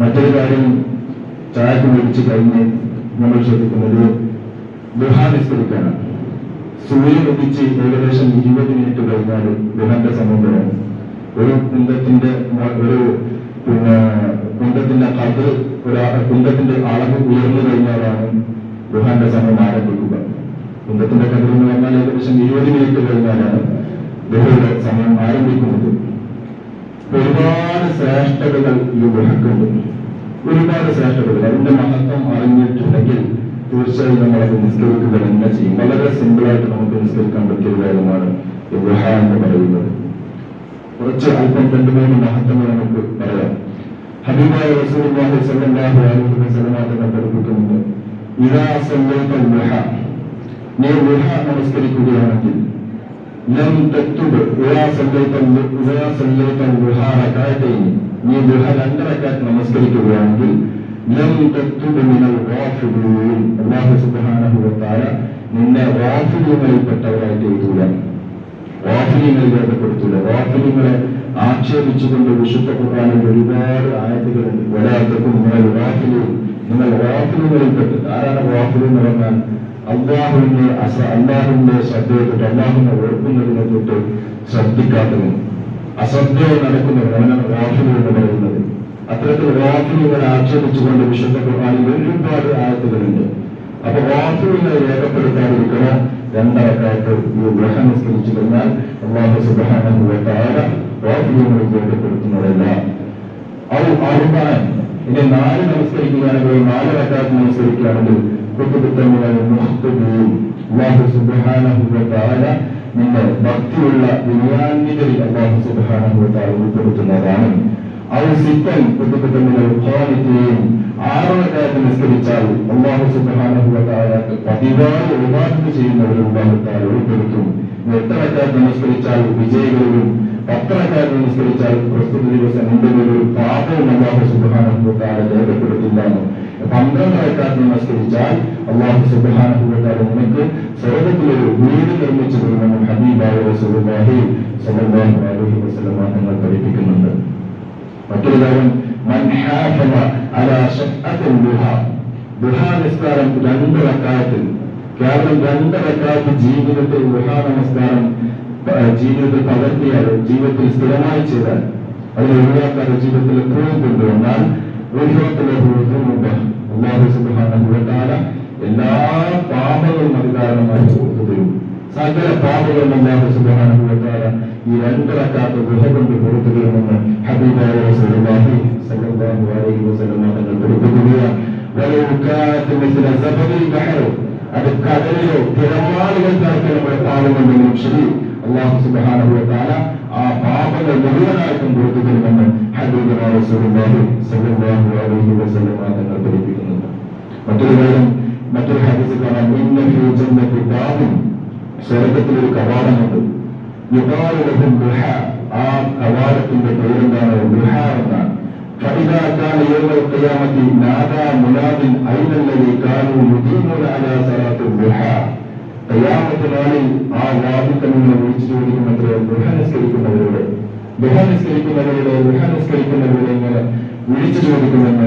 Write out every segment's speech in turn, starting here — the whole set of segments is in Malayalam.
മറ്റൊരു കാര്യം ചായക്ക് മേടിച്ച് കഴിഞ്ഞ് നമ്മൾ ശ്രദ്ധിക്കുന്നത് ദുഹാ നിസ്കരിക്കാനാണ് സൂര്യൻ ഉദിച്ച് ഏകദേശം ഇരുപത് മിനിറ്റ് കഴിഞ്ഞാൽ ഗൃഹന്റെ സമുദ്രമാണ് ഒരു കുന്തത്തിന്റെ ഒരു പിന്നെ കുന്തത്തിന്റെ കത് ഒരു കുന്തത്തിന്റെ അളവ് ഉയർന്നു കഴിഞ്ഞാലാണ് ഗൃഹന്റെ സമയം ആരംഭിക്കുക. കുന്തത്തിന്റെ കതിർ എന്ന് പറഞ്ഞാൽ ഏകദേശം ഇരുപത് മിനിറ്റ് കഴിഞ്ഞാലാണ് ഗൃഹയുടെ സമയം ആരംഭിക്കുന്നത്. ഒരുപാട് ശ്രേഷ്ഠതകൾ ഈ ഗുഹക്കുണ്ട് ഒരുപാട് ശ്രേഷ്ഠതകൾ. അതിന്റെ മഹത്വം അറിഞ്ഞിട്ടുണ്ടെങ്കിൽ തീർച്ചയായും നമ്മളത് നിസ്കരിക്കുക തന്നെ ചെയ്യും. വളരെ സിമ്പിളായിട്ട് നമുക്ക് നിസ്കരിക്കാൻ പറ്റിയ കാര്യമാണ് ഈ ഗുഹ എന്ന് പറയുന്നത്. കുറച്ച് അല്പം രണ്ട് മൂന്ന് മഹത്വങ്ങൾ നമുക്ക് പറയാം. ഹബീബായ റസൂലുള്ളാഹി സ്വല്ലല്ലാഹു അലൈഹി വസല്ലം തങ്ങൾ പഠിപ്പിക്കുന്നുണ്ട് ഇദാ നീ ഗുഹ നമസ്കരിക്കുകയാണെങ്കിൽ ലം സല്ലൈത ഗുഹ നീ ഗുഹ രണ്ട് റകഅത്ത് നമസ്കരിക്കുകയാണെങ്കിൽ ലം തക്തുബ് മിനൽ ഗാഫിലീൻ. അല്ലാഹു സുബ്ഹാനഹു വ തആല നിന്നെ ഗാഫിലീങ്ങളിൽപ്പെട്ടവരായിട്ട് എഴുതൂല വാഫിലിങ്ങൾ രേഖപ്പെടുത്തൂല വാഫിലിങ്ങളെ ആക്ഷേപിച്ചുകൊണ്ട് വിശുദ്ധ ഖുർആനിൽ ഒരുപാട് ആയത്തുകളുണ്ട്. ഒരാൾക്കും നിങ്ങൾ വാഫിലും നിങ്ങൾ വാഫിലുകളിൽപ്പെട്ട് ആരാണ് വാഫിൽ എന്ന് പറഞ്ഞാൽ? അള്ളാഹുവിനെ അസ അള്ളാഹുവിന്റെ ശ്രദ്ധയെ തൊട്ട് അള്ളാഹുവിനെ ഓർക്കുന്നതിനെ തൊട്ട് ശ്രദ്ധിക്കാത്തതും അശ്രദ്ധയെ നടക്കുന്നത് അവനാണ് വാഫിൽ എന്ന് പറയുന്നത്. അത്തരത്തിൽ വാഫിലുകളെ ആക്ഷേപിച്ചുകൊണ്ട് വിശുദ്ധ ഖുർആനിൽ ഒരുപാട് ആയത്തുകളുണ്ട്. അപ്പൊ വാഫിലുകളെ രേഖപ്പെടുത്താതിരിക്കണം രണ്ടാക്കാർക്ക് ഈ ഗ്രഹം നിസ്കരിച്ചു കഴിഞ്ഞാൽ അള്ളാഹു സുബ്ഹാനഹു വ തആല വാഫിലുകൾ രേഖപ്പെടുത്തുന്നതല്ല. അത് അറുപാൻ ഇനി നാല് നമസ്കരിക്കുകയാണെങ്കിൽ നാല് റക്കാത്ത് നമസ്കരിക്കുകയാണെങ്കിൽ കുത്തുബുദ്ധമുള്ള മുഹ്തബീൻ അള്ളാഹു തആല നിന്നെ ഭക്തിയുള്ള വിനയാന്വിതരിൽ അള്ളാഹു തആല ഉൾപ്പെടുത്തുന്നതാണ്. ഔ സിത്തൻ കുത്തുബുദ്ധമുള്ള ഖാലിദീൻ ആറ് റക്കാത്ത് നിസ്കരിച്ചാൽ അള്ളാഹു തആലക്ക് പതിവായി ഇബാദത്ത് ചെയ്യുന്നവരെ അള്ളാഹു തആല ഉൾപ്പെടുത്തും. ഇനി എത്ര റക്കാത്ത് നമസ്കരിച്ചാൽ വിജയികളിലും പത്ത് നമസ്കരിച്ചാൽ പ്രസ്തുത ദിവസം എന്തെങ്കിലും പാപവും അള്ളാഹു തആല രേഖപ്പെടുത്തില്ല പന്ത്രണ്ട് റക്കാത്ത് നമസ്കരിച്ചാൽ അള്ളാഹു തആല നിനക്ക് സ്വർഗത്തിലൊരു വീട് നിർമ്മിച്ചു തരുമെന്ന് ഹബീബായ റസൂലുള്ളാഹി സ്വല്ലല്ലാഹു അലൈഹി വസല്ലം തങ്ങൾ പഠിപ്പിക്കുന്നുണ്ട്. മറ്റൊരു കാര്യം നിസ്കാരം രണ്ട് റക്കായത്തിൽ കേവലം രണ്ട് റക്കായത്ത് ജീവിതത്തിൽ ദുഹ നമസ്കാരം ജീവിതത്തിൽ പകർത്തിയാൽ ജീവിതത്തിൽ സ്ഥിരമായി ചെയ്താൽ അതിൽ ഒഴിവാക്കാതെ ജീവിതത്തിൽ എപ്പോഴും കൊണ്ടുവന്നാൽ അള്ളാഹു സുബ്ഹാനഹു വ തആല എല്ലാ പാപങ്ങളും അത് കാരണമായി പുറത്തു തരും സകല പാപങ്ങളും അല്ലാഹു സുബ്ഹാനഹു വ തആല ഈ രണ്ട് റക്അത്ത് ഗുഹ കൊണ്ട് പുറത്തു തരുമെന്ന് ഹബീബായ റസൂലുള്ളാഹി സ്വല്ലല്ലാഹു അലൈഹി വസല്ലം തങ്ങൾ പഠിപ്പിക്കുകയാണ്. വലൗ കാനത്ത് മിസ്ല സബദിൽ ബഹർ അത് കടലിലോ തിരമാലകൾ കണക്കെ നമ്മുടെ പാപമുണ്ടെങ്കിലും ശരി അള്ളാഹു സുബ്ഹാനഹു വ തആല ആ പാപങ്ങൾ മുഴുവനായിട്ടും പുറത്തു തരുമെന്ന് ഹബീബായ റസൂലുള്ളാഹി സ്വല്ലല്ലാഹു അലൈഹി വസല്ലം തങ്ങൾ പഠിപ്പിക്കുന്നുണ്ട് മറ്റൊരു കാര്യം മറ്റൊരു ഹദീസ് കാണാം ഇന്ന ഫീ ജന്നത്തി ബാബുൻ സ്വർഗത്തിൽ ഒരു കവാടമുണ്ട് യുഗാലുലഹും ദുഹ ആ കവാടത്തിന്റെ പേരെന്താണ് ദുഹ എന്നാണ് فإذا كان يوم القيامة نادى مناد أين الذي كانوا يدينون على صلاة الضحى ഖിയാമത്ത് നാളിൽ ആ വാദിക്കൽ നിന്ന് വിളിച്ചു ചോദിക്കുന്നത്ര ദുഹ നിസ്കരിക്കുന്നവരുടെ ദുഹ നിസ്കരിക്കുന്നവരോട് ദുഹ നിസ്കരിക്കുന്നവരോട് ഇങ്ങനെ വിളിച്ചു ചോദിക്കുമെന്ന്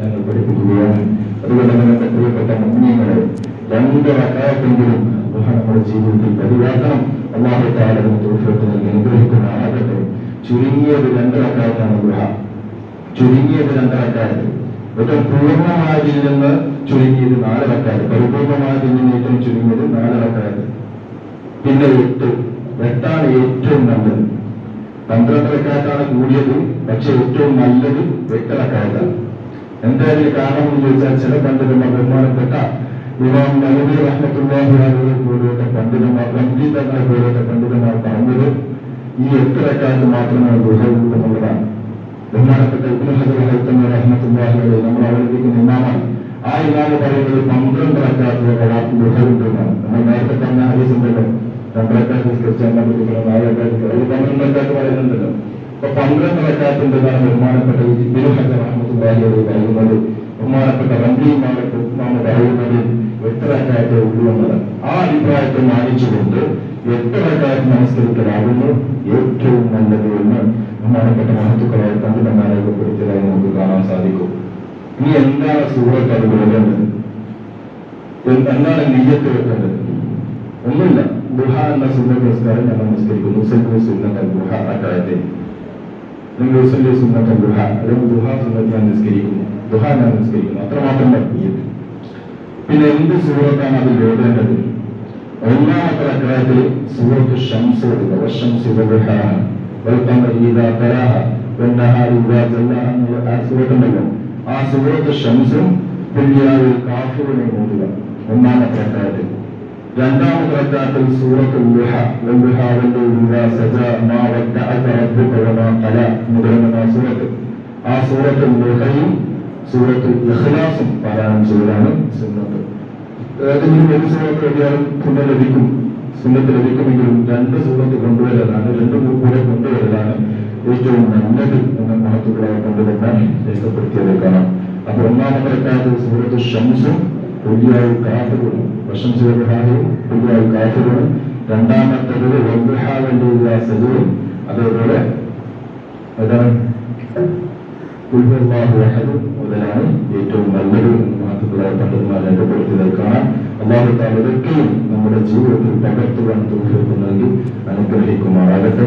തങ്ങൾ പഠിപ്പിക്കുകയാണ്. അതുകൊണ്ട് തന്നെ പ്രിയപ്പെട്ട മുഅ്മിനീങ്ങളെ രണ്ട് റക്അത്തെങ്കിലും ദുഹ നമ്മുടെ ജീവിതത്തിൽ പതിവാക്കണം. അല്ലാഹു തആല തോഷത്തിൽ അനുഗ്രഹിക്കുന്ന ആകട്ടെ ചുരുങ്ങിയത് രണ്ട് റക്അത്താണ് ദുഹ ചുരുങ്ങിയത് രണ്ട് റക്അത്ത് ഏറ്റവും പൂർണമായതിൽ നിന്ന് ചുരുങ്ങിയത് നാല് റക്അത്ത് പരിപൂർണമായതിൽ നിന്ന് ഏറ്റവും ചുരുങ്ങിയത് നാല് പിന്നെ എട്ട് എട്ടാണ് ഏറ്റവും നല്ലത്. പന്ത്രണ്ട് റക്കാത്താണ് കൂടിയത് പക്ഷെ ഏറ്റവും നല്ലത് എട്ട് റക്കാത്താണ് എന്തായാലും കാരണം എന്ന് ചോദിച്ചാൽ ചില പണ്ഡിതന്മാർ ബഹുമാനപ്പെട്ട ഇമാം നബി റഹ്മത്തുള്ളാഹി അലൈഹി പോലെയുള്ള പണ്ഡിതന്മാർ റംജി തങ്ങളെ പോലെയുള്ള പണ്ഡിതന്മാർ പറഞ്ഞത് ഈ എട്ട് മാത്രമാണ് മാത്രമേ ദുഹയുള്ളൂ എന്നുള്ളതാണ് ബഹുമാനപ്പെട്ട ഉപനിഷത്തുള്ള ഹൈത്തമി നമ്മൾ അവലംബിക്കുന്ന ഇമാമാണ്. ആ ഇമാമ് പറയുന്നത് പന്ത്രണ്ട് റക്കാത്ത് ദുഹയുണ്ട് എന്നാണ് നമ്മൾ നേരത്തെ പറഞ്ഞ ഹദീസ് നിസ്കരിച്ചാൽ നമുക്ക് നാലരക്കാട്ട് അത് പന്ത്രണ്ട് റക്കാത്ത് പറയുന്നുണ്ടല്ലോ. അപ്പൊ പന്ത്രണ്ട് റക്കാത്തുണ്ടെന്നാണ് ബഹുമാനപ്പെട്ട റഹ്മത്തുള്ളാഹി അലൈഹി പറയുന്നത് ബഹുമാനപ്പെട്ട ഇമാമത്ത് ഇമാമ് പറയുന്നത് എട്ട് റക്കാത്തേ ഉള്ളൂ എന്നത് ആ അഭിപ്രായത്തെ മാനിച്ചുകൊണ്ട് എട്ട് റക്കാത്ത് നമസ്കരിക്കലാകുന്നു ഏറ്റവും നല്ലത് എന്ന് ബഹുമാനപ്പെട്ട മഹത്തുക്കളായ പണ്ഡിതന്മാരെ രേഖപ്പെടുത്തിയതായി നമുക്ക് കാണാൻ സാധിക്കും. ഇനി എന്താണ് സൂറത്ത് അത് എന്ത് എന്താണ് നീയത്ത് വെക്കേണ്ടത്? ഒന്നുമില്ല. ദുഹ എന്ന സുന്നത്ത് നിസ്കാരം ഞാൻ നമസ്കരിക്കുന്നു. ഉസല്ലി സുന്നത്ത് ദുഹ അക്കാര്യത്തെ നിങ്ങൾ ഉസല്ലി സുന്നത്ത് ഞാൻ നിസ്കരിക്കുന്നു. ദുഹ ഞാൻ നിസ്കരിക്കുന്നു. അത്രമാത്രം നൽകിയത് പിന്നെ എന്ത് സൂറത്താണ് അതിൽ എഴുതേണ്ടത്? ഒന്നാമത്തെ അക്കാര്യത്തിൽ സൂറത്ത് ഷംസ് ജല്ലാഹ എന്നുള്ള ആ സൂറത്തുണ്ടല്ലോ ആ സൂറത്ത് ഷംസും ദുനിയാവിൽ കാഫിറിനെ ഓടുക ഒന്നാമത്തെ അക്കാര്യത്തിൽ രണ്ടാമത്തെ അക്കാര്യത്തിൽ സൂറത്തുൽ ലുഹ. വല്ലു ഇദാ സജ മാ വദ്ദഅക റബ്ബുക വമാ ഖല മുതലായ സൂറത്ത്. ആ സൂറത്തുൽ ലുഹയും സൂറത്തുൽ ഇഖ്ലാസും പാരായണം ചെയ്യലാണ് സുന്നത്ത്. ഏതെങ്കിലും ഒരു സൂറത്ത് എഴുതിയാലും പുണ്യം ലഭിക്കും. സുന്നത്ത് ലഭിക്കുമെങ്കിലും രണ്ട് സൂറത്ത് കൊണ്ടുവരലാണ് രണ്ടും കൂടെ കൊണ്ടുവരലാണ് ഏറ്റവും നല്ലത് എന്ന മഹത്വങ്ങളെ കൊണ്ടുവരാൻ രേഖപ്പെടുത്തിയത് കാണാം. അപ്പൊ ഒന്നാമത്തെ സൂറത്ത് ഷംസും പുതിയായി കാഫറും വശം സുഹായും പുതിയായി കാഫറും രണ്ടാമത്തേത് വന്ദഹാവന്റെ സജുവും അതേപോലെ ഉൾവല്ലാഹു അഹദ് മുതലാണ് ഏറ്റവും നല്ലത് മഹത്തുക്കളായ പണ്ഡിതന്മാർ രേഖപ്പെടുത്തിയതായി കാണാം അള്ളാഹു താല ഇതൊക്കെയും നമ്മുടെ ജീവിതത്തിൽ പകർത്തുവാൻ തോഫിക്ക് നൽകി അനുഗ്രഹിക്കുമാറാകട്ടെ.